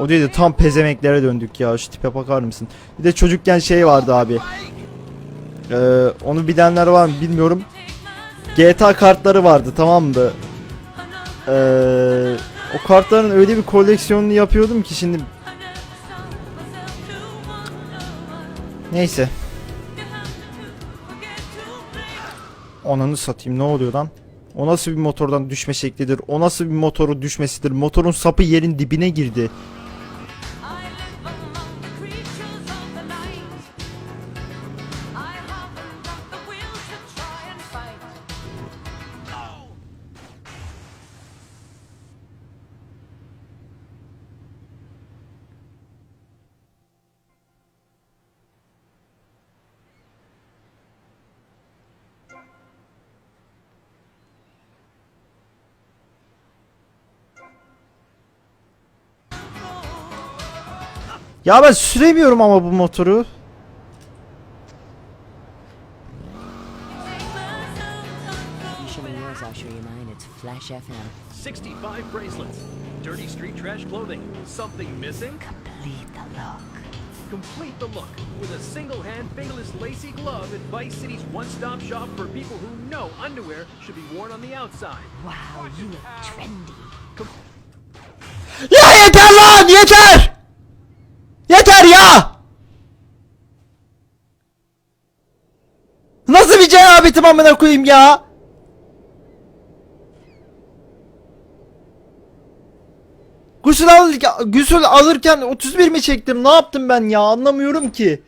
O değil de tam pezemeklere döndük ya. Şu tipe bakar mısın? Bir de çocukken şey vardı abi. Ee, onu bilenler var mı bilmiyorum. GTA kartları vardı tamam mı? Ee, o kartların öyle bir koleksiyonunu yapıyordum ki şimdi Neyse. Ananı satayım ne oluyor lan? O nasıl bir motordan düşme şeklidir? O nasıl bir motorun düşmesidir? Motorun sapı yerin dibine girdi. Ya ben süremiyorum ama bu motoru. Flash FM. 65 bracelets. Dirty street trash clothing. Something missing? Complete the look. Complete the look with a single hand fingerless lacy glove at Vice City's one stop shop for people who know underwear should be worn on the outside. Wow, you look trendy. Ya yeter lan! Yeter ya! Nasıl bir cehabetim amına koyayım ya? Gusül alırken, gusül alırken 31 mi çektim? Ne yaptım ben ya? Anlamıyorum ki.